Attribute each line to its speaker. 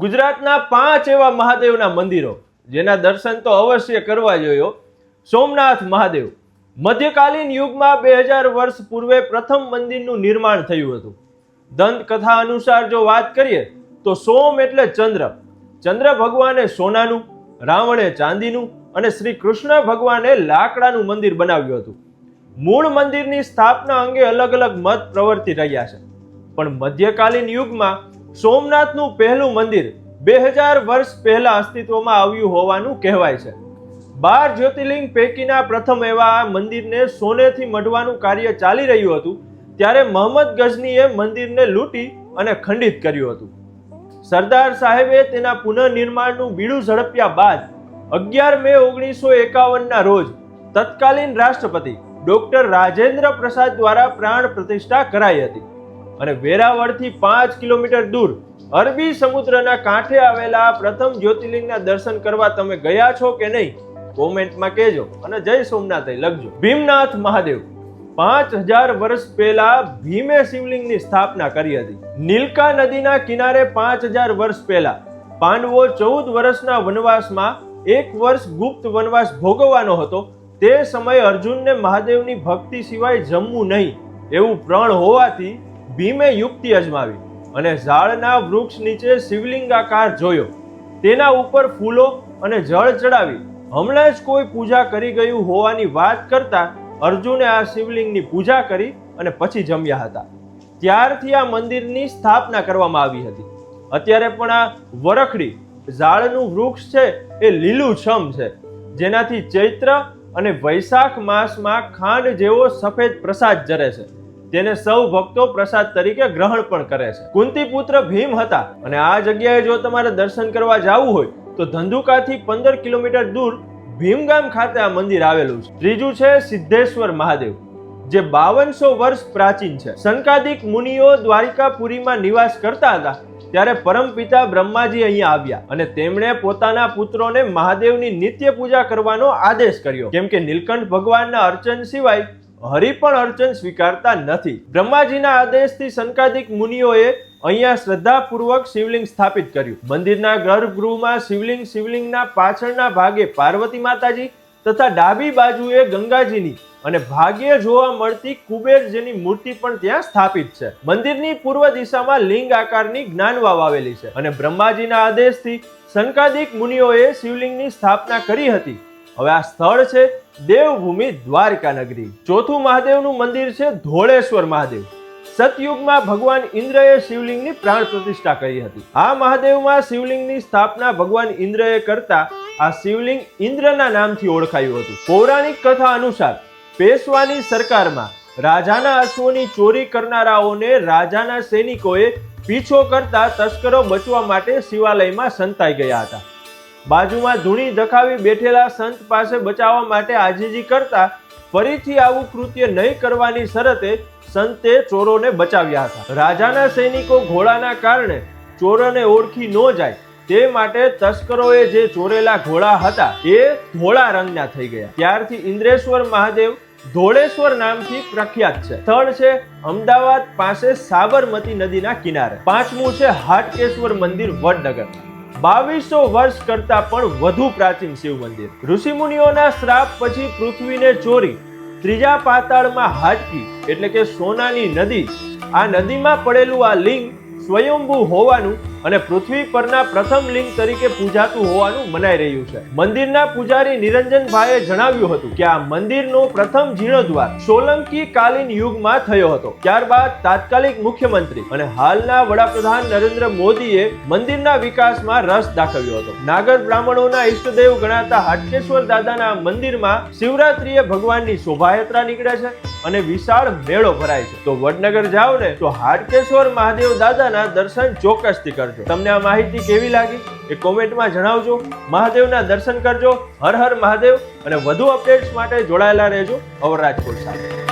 Speaker 1: ગુજરાતના પાંચ એવા મહાદેવના મંદિરો, જેના દર્શન તો અવશ્ય કરવા જોયો સોમનાથ મહાદેવ, મધ્યકાલીન યુગમાં બે હજાર વર્ષ પૂર્વે પ્રથમ મંદિરનું નિર્માણ થયું હતું. દંતકથા અનુસાર જો વાત કરીએ, તો સોમ એટલે ચંદ્ર. ચંદ્ર ભગવાને સોનાનું, રાવણે ચાંદીનું અને શ્રી કૃષ્ણ ભગવાને લાકડાનું મંદિર બનાવ્યું હતું. મૂળ મંદિરની સ્થાપના અંગે અલગ અલગ મત પ્રવર્તી રહ્યા છે. પણ મધ્યકાલીન યુગમાં સોમનાથનું પહેલું મંદિર બે હજાર વર્ષ પહેલા અસ્તિત્વમાં આવ્યું હોવાનું કહેવાય છે. બાર જ્યોતિર્લિંગ પૈકીના પ્રથમ એવા આ મંદિરને સોનેથી મઢવાનું કાર્ય ચાલી રહ્યું હતું, ત્યારે મોહમ્મદ ગઝનીએ મંદિરને લૂંટી અને ખંડિત કર્યું હતું. સરદાર સાહેબે તેના પુનઃનિર્માણનું બીડું ઝડપ્યા બાદ અગિયાર મે ઓગણીસો એકાવનના રોજ તત્કાલીન રાષ્ટ્રપતિ ડોક્ટર રાજેન્દ્ર પ્રસાદ દ્વારા પ્રાણ પ્રતિષ્ઠા કરાઈ હતી. અને વેરાવળથી પાંચ કિલોમીટર દૂર અરબી સમુદ્રના કાંઠે આવેલા પ્રથમ જ્યોતિર્લિંગના દર્શન કરવા તમે ગયા છો કે નહીં, કોમેન્ટમાં કહેજો અને જય સોમનાથ લખજો. ભીમનાથ મહાદેવ, પાંચ હજાર વર્ષ પહેલા ભીમે શિવલિંગની સ્થાપના કરી હતી. નીલકા નદીના કિનારે પાંચ હજાર વર્ષ પહેલા પાંડવો ચૌદ વર્ષના વનવાસમાં એક વર્ષ ગુપ્ત વનવાસ ભોગવવાનો હતો. તે સમયે અર્જુનને મહાદેવની ભક્તિ સિવાય જમવું નહીં એવું પ્રણ હોવાથી ભીમે યુક્તિ અજમાવી અને ઝાડના વૃક્ષ નીચે શિવલિંગ આકાર જોયો. તેના ઉપર ફૂલો અને જળ ચડાવી. હમણાં જ કોઈ પૂજા કરી ગયું હોવાની વાત કરતા અર્જુને આ શિવલિંગની પૂજા કરી અને પછી જમ્યા હતા. ત્યારથી આ મંદિરની સ્થાપના કરવામાં આવી હતી. અત્યારે પણ આ વરખડી ઝાડનું વૃક્ષ છે એ લીલું છમ છે. જેનાથી ચૈત્ર અને વૈશાખ માસમાં ખાંડ જેવો સફેદ પ્રસાદ જરે છે. તેને સૌ ભક્તો પ્રસાદ તરીકે ગ્રહણ પણ કરે છે. કુંતી પુત્ર ભીમ હતા અને આ જગ્યાએ જો તમારે દર્શન કરવા જવું હોય, તો ધંધુકાથી પંદર કિલોમીટર દૂર ભીમગામ ખાતે આ મંદિર આવેલું છે. ત્રીજું છે સિદ્ધેશ્વર મહાદેવ, જે બાવનસો વર્ષ પ્રાચીન છે. સંકાદિક મુનિઓ દ્વારિકાપુરીમાં નિવાસ કરતા હતા, ત્યારે પરમપિતા બ્રહ્માજી અહીંયા આવ્યા અને તેમણે પોતાના પુત્રોને મહાદેવની નિત્ય પૂજા કરવાનો આદેશ કર્યો. કેમ કે નીલકંઠ ભગવાનના અર્ચન સિવાય હરિ પણ અર્ચન સ્વીકારતા નથી. બ્રહ્માજીના આદેશથી સંકાદિક મુનિઓએ અહીંયા શ્રદ્ધાપૂર્વક શિવલિંગ સ્થાપિત કર્યું. મંદિરના ગર્ભગૃહમાં શિવલિંગ શિવલિંગના પાછળના ભાગે પાર્વતી માતાજી તથા ડાબી બાજુએ ગંગાજીની અને ભાગ્ય જોવા મળતી કુબેરજીની મૂર્તિ પણ ત્યાં સ્થાપિત છે. મંદિરની પૂર્વ દિશામાં લિંગ આકારની જ્ઞાનવા વાવેલી છે અને બ્રહ્માજીના આદેશથી સંકાદિક મુનિઓએ શિવલિંગની સ્થાપના કરી હતી. હવે આ સ્થળ છે દેવભૂમિ દ્વારકા નગરી. ચોથું મહાદેવનું મંદિર છે ધોળેશ્વર મહાદેવ. સતયુગમાં ભગવાન ઇન્દ્રએ શિવલિંગની પ્રાણ પ્રતિષ્ઠા કરી હતી. આ મહાદેવમાં શિવલિંગની સ્થાપના ભગવાન ઇન્દ્રએ કરતા આ શિવલિંગ ઇન્દ્રના નામથી ઓળખાયું હતું. પૌરાણિક કથા અનુસાર, પેશવાની સરકારમાં રાજાના અશ્વોની ચોરી કરનારાઓને રાજાના સૈનિકોએ પીછો કરતા તસ્કરો બચવા માટે શિવાલયમાં સંતાઈ ગયા હતા. બાજુમાં ધૂણી ધખાવી બેઠેલા સંત પાસે બચાવવા માટે આજીજી કરતા ફરીથી આવું કૃત્ય નહીં કરવાની શરતે સંતે ચોરોને બચાવ્યા હતા. રાજાના સૈનિકો ઘોડાના કારણે ચોરોને ઓળખી ન જાય તે માટે તસ્કરોએ જે ચોરેલા ઘોડા હતા એ ધોળા રંગના થઈ ગયા. ત્યારથી ઇન્દ્રેશ્વર મહાદેવ ધોળેશ્વર નામથી પ્રખ્યાત છે. સ્થળ છે અમદાવાદ પાસે સાબરમતી નદીના કિનારે. પાંચમું છે હાટકેશ્વર મંદિર વડનગર બાવીસો વર્ષ કરતા પણ વધુ પ્રાચીન શિવ મંદિર. ઋષિમુનિઓના શ્રાપ પછી પૃથ્વીને ચોરી, ત્રીજા પાતાળમાં હાટકી એટલે કે સોનાની નદી, આ નદીમાં પડેલું આ લિંગ સ્વયંભૂ હોવાનું અને પૃથ્વી પરના પ્રથમ લિંગ તરીકે પૂજાતું હોવાનું મનાઈ રહ્યું છે. મંદિરના પૂજારી નિરંજનભાઈએ જણાવ્યું હતું કે આ મંદિરનો પ્રથમ જીર્ણોદ્વાર સોલંકી કાલીન યુગમાં થયો હતો. ત્યારબાદ તાત્કાલિક મુખ્યમંત્રી અને હાલના વડાપ્રધાન નરેન્દ્ર મોદીએ મંદિરના વિકાસમાં રસ દાખવ્યો હતો. નાગર બ્રાહ્મણોના ઈષ્ટદેવ ગણાતા હાટકેશ્વર દાદાના મંદિરમાં શિવરાત્રીએ ભગવાનની શોભાયાત્રા નીકળે છે. અને વિશાળ મેળો ભરાય છે. તો વડનગર જાઓ ને, તો હાટકેશ્વર મહાદેવ દાદાના દર્શન ચોક્કસથી કરજો. તમને આ માહિતી કેવી લાગી? એ કોમેન્ટમાં જણાવજો. મહાદેવના દર્શન કરજો. હર હર મહાદેવ. અને વધુ અપડેટ્સ માટે જોડાયેલા રહેજો. અવર રાજકોટ સાથે.